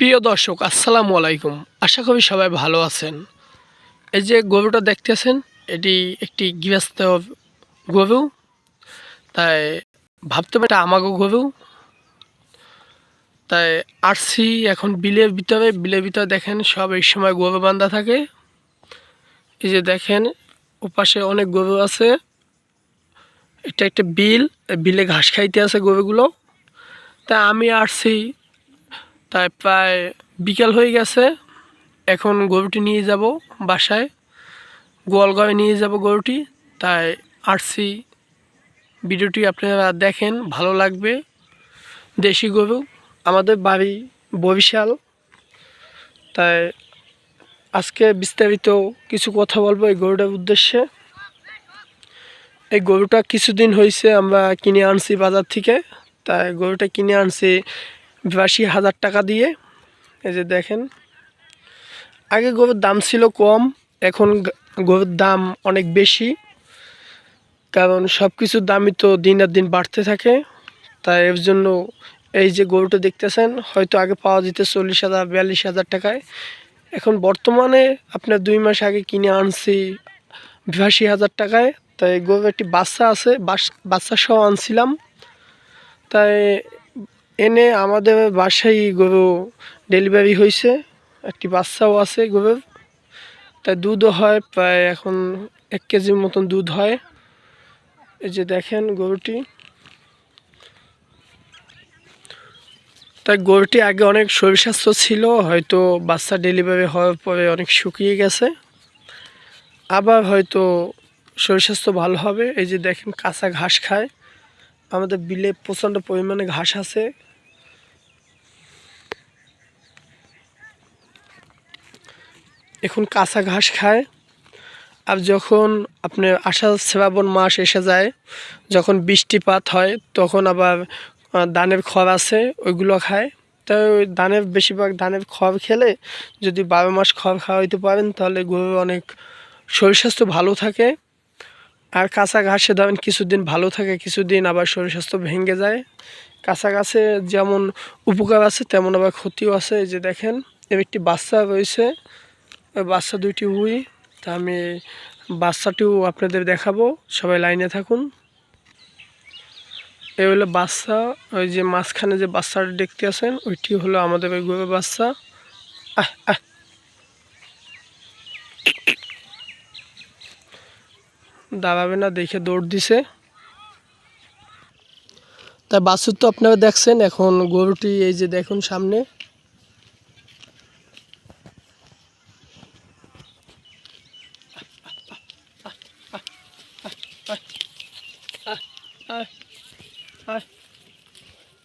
প্রিয় দর্শক, আসসালামু আলাইকুম। আশা করি সবাই ভালো আছেন। এই যে গরুটা দেখতেছেন, এটি একটি গৃহস্থ গরু। তাই ভাবতে পারি আমাগো গরু। তাই আসছি এখন বিলের ভিতরে বিলের ভিতরে দেখেন সব এই সময় গরু বান্ধা থাকে। এই যে দেখেন, ওপাশে অনেক গরু আছে। এটা একটা বিল বিলে ঘাস খাইতে আছে গরুগুলো। তা আমি আসছি তাই প্রায় বিকাল হয়ে গেছে। এখন গরুটি নিয়ে যাব বাসায়। গোয়ালগাঁয়ে নিয়ে যাব গরুটি। তাই আসছি। ভিডিওটি আপনারা দেখেন, ভালো লাগবে। দেশি গরু, আমাদের বাড়ি বরিশাল। তাই আজকে বিস্তারিত কিছু কথা বলব এই গরুটার উদ্দেশ্যে। এই গরুটা কিছুদিন হয়েছে আমরা কিনে আনছি বাজার থেকে। তাই গরুটা কিনে আনছি বিরাশি হাজার টাকা দিয়ে। এই যে দেখেন। আগে গরুর দাম ছিল কম, এখন গরুর দাম অনেক বেশি। কারণ সব কিছুর দামই তো দিনের দিন বাড়তে থাকে। তাই এর জন্য এই যে গরুটা দেখতেছেন, হয়তো আগে পাওয়া যেত চল্লিশ হাজার, বিয়াল্লিশ হাজার টাকায়। এখন বর্তমানে আপনার দুই মাস আগে কিনে আনছি বিরাশি হাজার টাকায়। তাই গরুর একটি বাচ্চা আছে বাচ্চা সহ আনছিলাম। তাই এনে আমাদের বাসায় গরু ডেলিভারি হয়েছে। একটি বাচ্চাও আছে গরুর। তাই দুধও হয়, প্রায় এখন এক কেজির মতন দুধ হয়। এই যে দেখেন গরুটি। তাই গরুটি আগে অনেক শরীর স্বাস্থ্য ছিল, হয়তো বাচ্চা ডেলিভারি হওয়ার পরে অনেক শুকিয়ে গেছে। আবার হয়তো শরীর স্বাস্থ্য ভালো হবে। এই যে দেখেন কাঁচা ঘাস খায়। আমাদের বিলে প্রচণ্ড পরিমাণে ঘাস আছে। এখন কাঁচা ঘাস খায়। আর যখন আপনার আষাঢ় শ্রাবণ মাস এসে যায়, যখন বৃষ্টিপাত হয়, তখন আবার ধানের খড় আছে, ওইগুলো খায়। তাই ওই ধানের, বেশিরভাগ ধানের খড় খেলে যদি বারো মাস খড় খাওয়াইতে পারেন, তাহলে গরুর অনেক শরীর স্বাস্থ্য ভালো থাকে। আর কাঁচা ঘাসে ধরেন কিছুদিন ভালো থাকে, কিছুদিন আবার শরীর স্বাস্থ্য ভেঙে যায়। কাঁচা গাছে যেমন উপকার আছে, তেমন আবার ক্ষতিও আছে। যে দেখেন, এর একটি বাচ্চা রয়েছে। বাচ্চা দুইটি উই, তা আমি বাচ্চাটিও আপনাদের দেখাবো। সবাই লাইনে থাকুন। এই হলো বাচ্চা, ওই যে মাঝখানে যে বাচ্চাটা দেখতে আছেন, ওইটি হলো আমাদের ওই গরুর বাচ্চা। আহ আহ। দাঁড়াবে না, দেখে দৌড় দিছে। তা বাছুর তো আপনারা দেখছেন, এখন গরুটি এই যে দেখুন সামনে।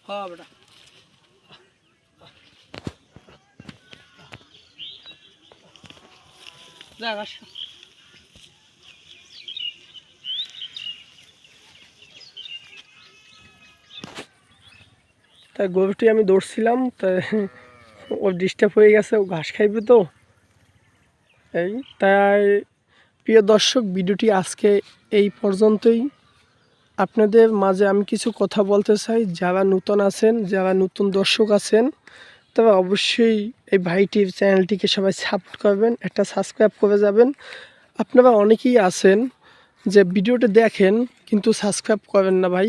হ্যাঁ বেটা যা ঘাস খা। তাই গরুটি আমি দৌড়ছিলাম, তাই ওর ডিস্টার্ব হয়ে গেছে, ও ঘাস খাইবে তো এই তাই প্রিয় দর্শক, ভিডিওটি আজকে এই পর্যন্তই। আপনাদের মাঝে আমি কিছু কথা বলতে চাই। যারা নতুন আছেন, যারা নতুন দর্শক আছেন তবে অবশ্যই এই ভাইটির চ্যানেলটিকে সবাই সাপোর্ট করবেন, একটা সাবস্ক্রাইব করে যাবেন। আপনারা অনেকেই আছেন যে ভিডিওটা দেখেন, কিন্তু সাবস্ক্রাইব করেন না ভাই।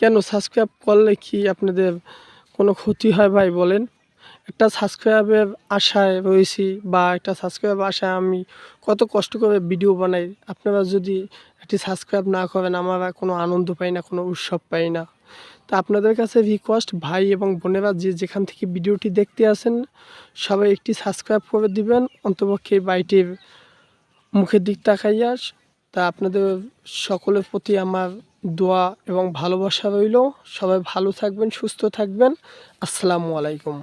কেন সাবস্ক্রাইব করলে কি আপনাদের কোনো ক্ষতি হয় ভাই বলেন? একটা সাবস্ক্রাইবের আশায় রয়েছি বা একটা সাবস্ক্রাইবের আশায় আমি কত কষ্ট করে ভিডিও বানাই, আপনারা যদি একটি সাবস্ক্রাইব না করেন, আমরা কোনো আনন্দ পাই না, কোনো উৎসব পাই না। তা আপনাদের কাছে রিকোয়েস্ট ভাই এবং বোনেরা যে যেখান থেকে ভিডিওটি দেখতে আসেন, সবাই একটি সাবস্ক্রাইব করে দিবেন, অন্তপক্ষে বাইটির মুখের দিক তাকাইয়া তা আপনাদের সকলের প্রতি আমার দোয়া এবং ভালোবাসা রইল। সবাই ভালো থাকবেন, সুস্থ থাকবেন। আসসালামু আলাইকুম।